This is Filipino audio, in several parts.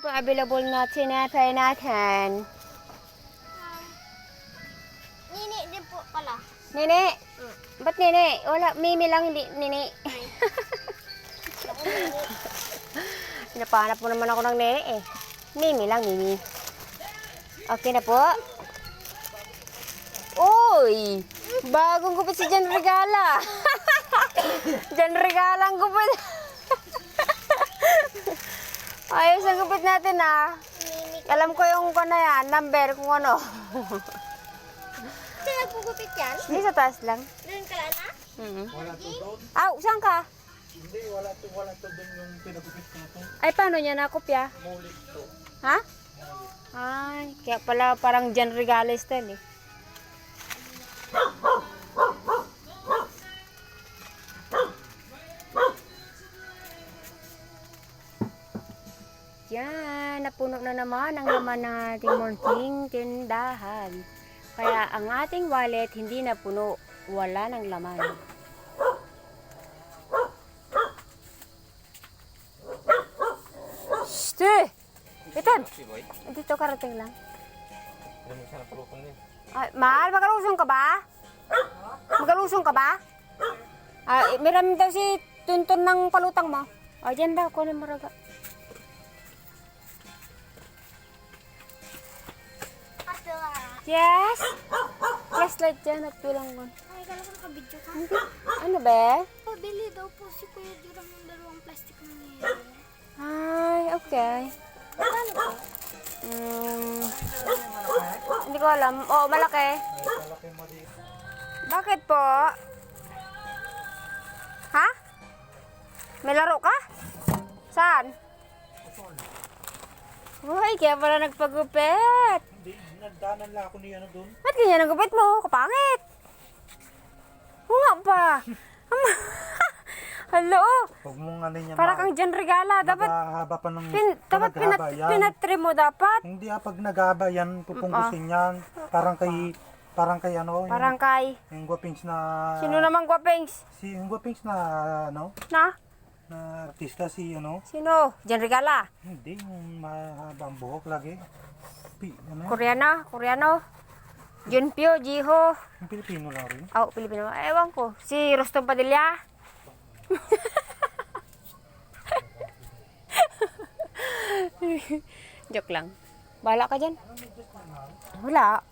po available na tinapay natin. Nini din po pala. Nini, ba't nini? Wala, Mimi lang, hindi nini. Napahanap mo naman ako ng nini eh. Mimi lang, Mimi. Okay na po? Uy! Bagong gupit si Jan Regala. Jan Regala ang gupit. Ayos ang gupit natin ah. Alam ko yung kung ano yan, number kung ano. Saan nagpugupit yan? Hindi sa taas lang. Doon ka na? Mm Wala to doon. Aw, saan ka? Hindi, wala to, wala to doon yung pinagupit ko to. Ay, paano niya nakopya? Mulit to. Ha? Ay, kaya pala parang Jan Regales din eh. Yan, napuno na naman ang laman ng ating munting tindahan. Kaya ang ating wallet hindi na puno, wala ng laman. Shhh! Itan! Si Boy, Dito karating lang. Ay, mahal, magalusong ka ba? Magalusong ka ba? Ah, miram daw si tuntun ng palutang mo. O, dyan daw, kunin mo raga. Ah. Yes? Flashlight dyan at tulang mo. Ay, kala ko nakabidyo ka. Hindi. Ano ba? Pabili daw po si Kuya Durang ng dalawang plastic na niya. Ay, okay. Paano po? Mm, hindi ko alam. Oo, malaki. Malaki. Bakit po? Ha? May laro ka? Saan? Uy, kaya pala nagpagupit. Hindi, nagdanan lang ako ni ano doon. Ba't ganyan ang gupit mo? Kapangit. Oo nga ba? Hello? Huwag mong ano niya. Para kang dyan regala. Dapat, Nagahaba pa ng pin, dapat pinat, yan. pinatrim mo dapat. Hindi ah, pag nagaba yan, pupunggusin yan. Parang kay, parang kay ano, Parang kay, yung, yung guwapings na, sino namang gwapings? si, yung guwapings na, ano, Na? Na artista si, ano, Sino? Dyan regala. hindi, yung mahabang buhok lagi. Pi, ano, Koreana? Koreano? Junpyo, Jiho. yung Pilipino lang rin. Oh, Pilipino. Ewan ko. Si Rostom Padilla. Joke lang. Bala ka dyan. Wala.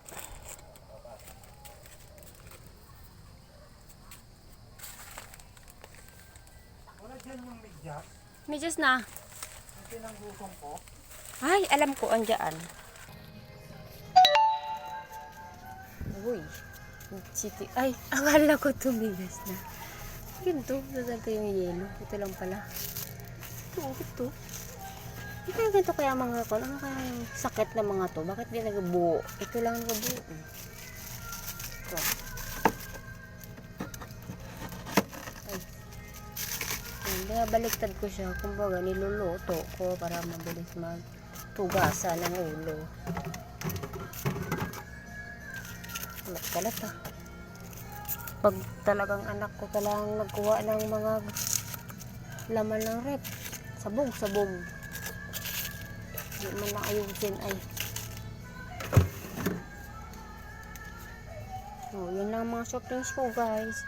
Yung medyas, Medyas na. yung pinanggutong ko. Ay, alam ko, andyan. Uy. City. Ay, akala ko tumigas na. Ganito, nasanto yung yelo. Ito lang pala. Ito, ito. Ito yung ganito kaya mga kon. Ano kaya yung sakit ng mga to? Bakit di nagbuo? Ito lang nagbuo. Ito. Ay, baliktad ko siya. Kumbaga, niluluto ko para mabilis magtugasa ng ulo. Kalat-kalat ah. Pag talagang anak ko talagang nagkuha ng mga laman ng rep. Sabog, sabog. Hindi man na ayusin ay. Oh, yun lang mga drinks ko guys.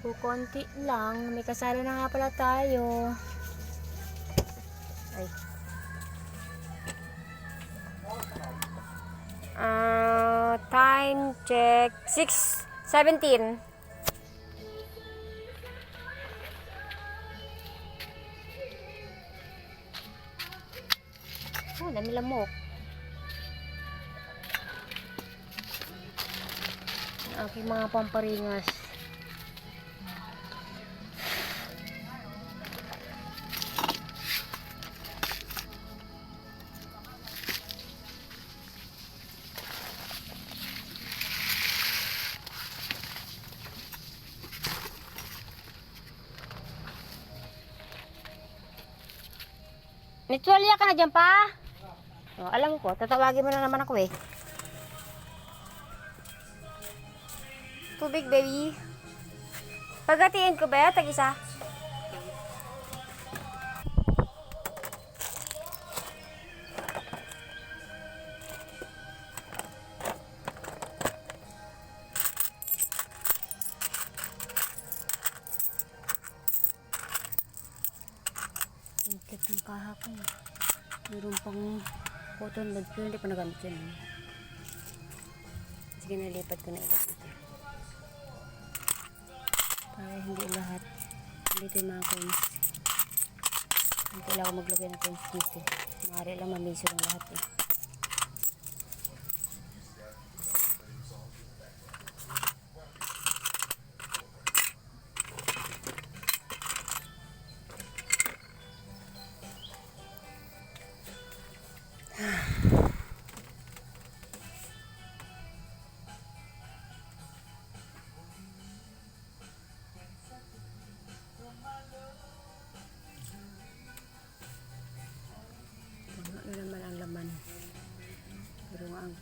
O konti lang. May kasalo na nga pala tayo. Ay. Ah, time check 6:17. Oh, dami lamok. Aking mga pamparingas. Nitwalya ka na dyan pa? Oh, alam ko, tatawagin mo na naman ako eh. Tubig, baby. Paghatiin ko ba? Tag-isa. Meron pang cotton buds pero hindi pa nagamit. Eh. Sige, nalipat ko na ito dito. Para hindi lahat. Dito yung mga coins. Hindi kailangan maglagay ng coins dito. Maaari lang mamiso ng lahat eh.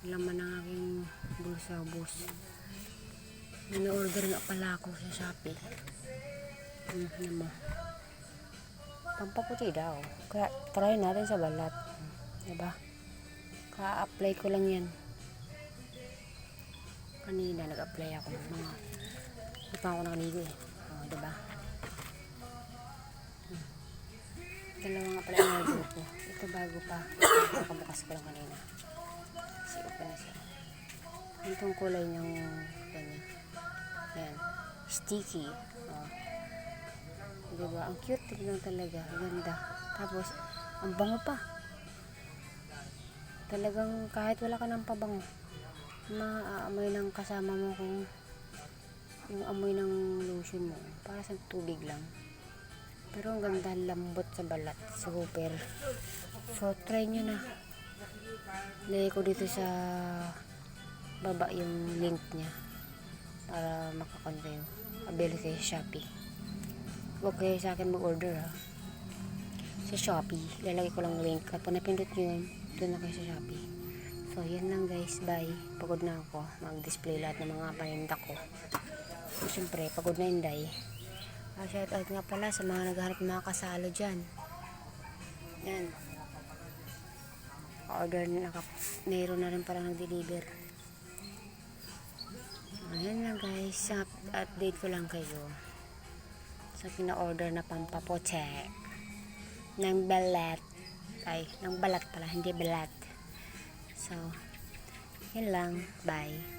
Laman ng aking bulsa, bus. Mini-order nga pala ako sa Shopee. Hmm, mo? Pampaputi daw. Kaya try natin sa balat. Diba? Ka-apply ko lang yan. Kanina nag-apply ako ng mga hindi pa ako nakaligo eh. Oh, diba? Dalawa nga pala ang order ko. Ito bago pa. Nakabukas ko lang kanina. Na siya. Itong kulay niyang ganyan. Yan. Sticky. Oh. Diba? Ang cute tignan talaga. Ganda. Tapos, ang bango pa. Talagang kahit wala ka ng pabango, maaamoy ng kasama mo kung yung amoy ng lotion mo. Para sa tubig lang. Pero ang ganda, lambot sa balat. Super. So, try nyo na. Lagay ko dito sa baba yung link niya. Para makakon kayo. Available kayo sa Shopee. Huwag kayo sa akin mag-order ha. Sa Shopee. Lalagay ko lang link. At pag napindot nyo yun, doon na kayo sa Shopee. So, yan lang guys. Bye. Pagod na ako. Mag-display lahat ng mga paninda ko. So, syempre, pagod na yung day. Ah, shout out nga pala sa mga naghahanap mga kasalo dyan. Yan. Order na naka, mayroon na rin pala nag-deliver. Ayan lang guys. Up- update ko lang kayo. Sa pina-order na pampapoche. Ng balat. Ay, ng balat pala. Hindi balat. So, yun lang. Bye.